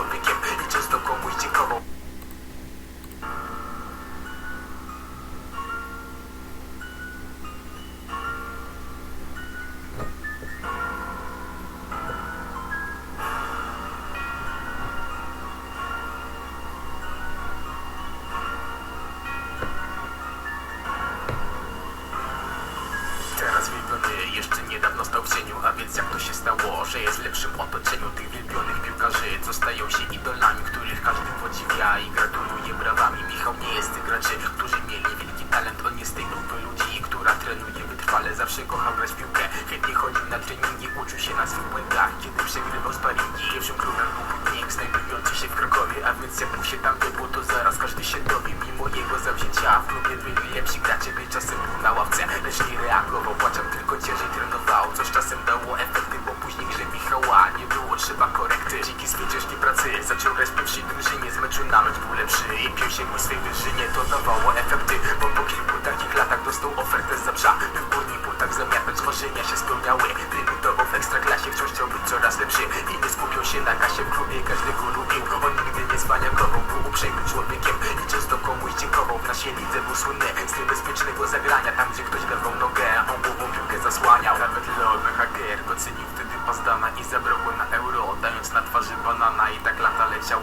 człowiekiem i że jest lepszym otoczeniu Tych wielbionych piłkarzy, co stają się idolami Których każdy podziwia i gratuluje brawami. Michał nie jest tych graczy, którzy mieli wielki talent. On jest tej grupy ludzi, która trenuje wytrwale. Zawsze kochał grać piłkę, chętnie chodził na treningi Uczył się na swych błędach, kiedy przegrywał sparingi Pierwszym klubem był Putnik, znajdujący się w Krakowie. A więc jak mu się tam wiodło, to zaraz każdy się dowie. Mimo jego zawzięcia w klubie byli lepsi gracze By czasem był na ławce, lecz nie reagował Płaczem tylko ciężej trenował, Dzięki swej ciężkiej pracy w pierwszej drużynie Z meczu na mecz był lepszy i pił się ku swej wyżynie To dawało efekty, bo po kilku takich latach dostał ofertę z Zabrza. By w górnej płytach zamiatać marzenia się spełniały Debiutował w ekstraklasie, wciąż chciał być coraz lepszy. I nie skupiał się na kasie w klubie, każdy go lubił. On nigdy nie zwaniakował, był uprzejmym człowiekiem. I często komuś dziękował, w naszej lidze był słynny. Z niebezpiecznego zagrania, tam gdzie ktoś dawał nogę On głową piłkę zasłaniał. Nawet Leon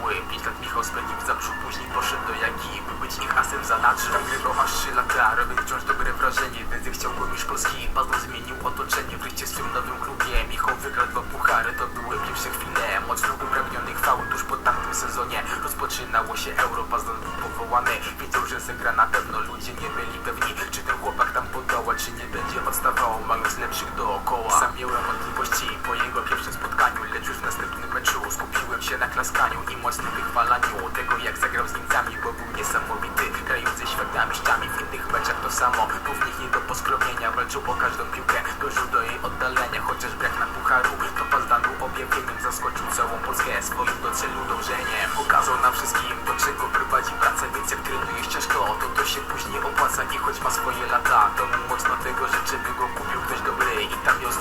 leciały, 5 lat Michał spędził w Później poszedł do Jagi, by być ich asem zanadrzu Tam grywał aż 3 lata, robiąc wciąż dobre wrażenie. Więc chciał go już Polski, Pazdon zmienił otoczenie. W swym nowym klubie. Michał wygrał dwa puchary, to były pierwsze chwile Mocno upragniony chwały tuż po tamtym sezonie. Rozpoczynało się Euro, Pazdon był powołany Wiedział, że zagra na pewno, ludzie nie byli pewni Czy ten chłopak tam podoła, czy nie będzie odstawał. Mając lepszych dookoła. Sam miałem wątpliwości. Po Walczył o każdą piłkę, dążył do jej oddalenia Chociaż brak na pucharu, to Pazdan był objawieniem Zaskoczył całą Polskę. Swoim do celu dążeniem. Pokazał nam wszystkim, do czego prowadzi praca Więc jak trenujesz ciężko, to to się później opłaca. I choć ma swoje lata, to mu mocno tego życzy By go kupił ktoś dobry. I tam z